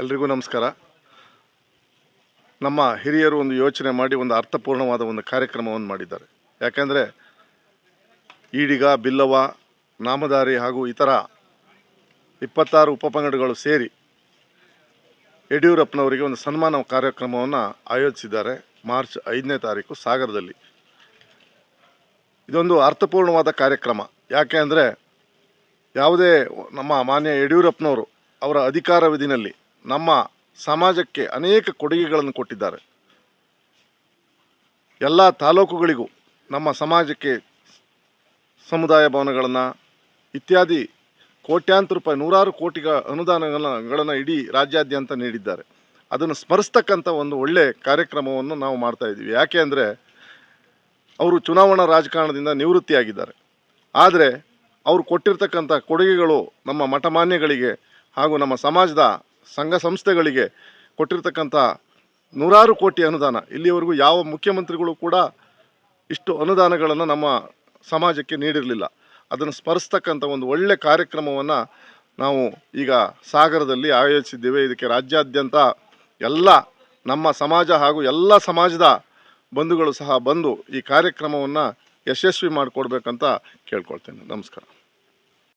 ಎಲ್ರಿಗೂ ನಮಸ್ಕಾರ. ನಮ್ಮ ಹಿರಿಯರು ಒಂದು ಯೋಚನೆ ಮಾಡಿ, ಒಂದು ಅರ್ಥಪೂರ್ಣವಾದ ಒಂದು ಕಾರ್ಯಕ್ರಮವನ್ನು ಮಾಡಿದ್ದಾರೆ. ಯಾಕೆಂದರೆ, ಈಡಿಗ ಬಿಲ್ಲವ ನಾಮಧಾರಿ ಹಾಗೂ ಇತರ ಇಪ್ಪತ್ತಾರು ಉಪಪಂಗಡಗಳು ಸೇರಿ ಯಡಿಯೂರಪ್ಪನವರಿಗೆ ಒಂದು ಸನ್ಮಾನ ಕಾರ್ಯಕ್ರಮವನ್ನು ಆಯೋಜಿಸಿದ್ದಾರೆ ಮಾರ್ಚ್ ಐದನೇ ತಾರೀಕು ಸಾಗರದಲ್ಲಿ. ಇದೊಂದು ಅರ್ಥಪೂರ್ಣವಾದ ಕಾರ್ಯಕ್ರಮ. ಯಾಕೆ ಅಂದರೆ, ಯಾವುದೇ ನಮ್ಮ ಮಾನ್ಯ ಯಡಿಯೂರಪ್ಪನವರು ಅವರ ಅಧಿಕಾರಾವಧಿನಲ್ಲಿ ನಮ್ಮ ಸಮಾಜಕ್ಕೆ ಅನೇಕ ಕೊಡುಗೆಗಳನ್ನು ಕೊಟ್ಟಿದ್ದಾರೆ. ಎಲ್ಲ ತಾಲೂಕುಗಳಿಗೂ ನಮ್ಮ ಸಮಾಜಕ್ಕೆ ಸಮುದಾಯ ಭವನಗಳನ್ನು ಇತ್ಯಾದಿ ಕೋಟ್ಯಾಂತರ ರೂಪಾಯಿ, ನೂರಾರು ಕೋಟಿಗಳ ಅನುದಾನಗಳನ್ನು ಇಡೀ ರಾಜ್ಯಾದ್ಯಂತ ನೀಡಿದ್ದಾರೆ. ಅದನ್ನು ಸ್ಮರಿಸ್ತಕ್ಕಂಥ ಒಂದು ಒಳ್ಳೆಯ ಕಾರ್ಯಕ್ರಮವನ್ನು ನಾವು ಮಾಡ್ತಾ ಇದ್ದೀವಿ. ಯಾಕೆ ಅಂದರೆ ಅವರು ಚುನಾವಣಾ ರಾಜಕಾರಣದಿಂದ ನಿವೃತ್ತಿಯಾಗಿದ್ದಾರೆ. ಆದರೆ ಅವರು ಕೊಟ್ಟಿರ್ತಕ್ಕಂಥ ಕೊಡುಗೆಗಳು ನಮ್ಮ ಮಠಮಾನ್ಯಗಳಿಗೆ ಹಾಗೂ ನಮ್ಮ ಸಮಾಜದ ಸಂಘ ಸಂಸ್ಥೆಗಳಿಗೆ ಕೊಟ್ಟಿರ್ತಕ್ಕಂಥ ನೂರಾರು ಕೋಟಿ ಅನುದಾನ. ಇಲ್ಲಿವರೆಗೂ ಯಾವ ಮುಖ್ಯಮಂತ್ರಿಗಳು ಕೂಡ ಇಷ್ಟು ಅನುದಾನಗಳನ್ನು ನಮ್ಮ ಸಮಾಜಕ್ಕೆ ನೀಡಿರಲಿಲ್ಲ. ಅದನ್ನು ಸ್ಮರಿಸ್ತಕ್ಕಂಥ ಒಂದು ಒಳ್ಳೆಯ ಕಾರ್ಯಕ್ರಮವನ್ನು ನಾವು ಈಗ ಸಾಗರದಲ್ಲಿ ಆಯೋಜಿಸಿದ್ದೇವೆ. ಇದಕ್ಕೆ ರಾಜ್ಯಾದ್ಯಂತ ಎಲ್ಲ ನಮ್ಮ ಸಮಾಜ ಹಾಗೂ ಎಲ್ಲ ಸಮಾಜದ ಬಂಧುಗಳು ಸಹ ಬಂದು ಈ ಕಾರ್ಯಕ್ರಮವನ್ನು ಯಶಸ್ವಿ ಮಾಡಿಕೊಡ್ಬೇಕಂತ ಕೇಳ್ಕೊಳ್ತೇನೆ. ನಮಸ್ಕಾರ.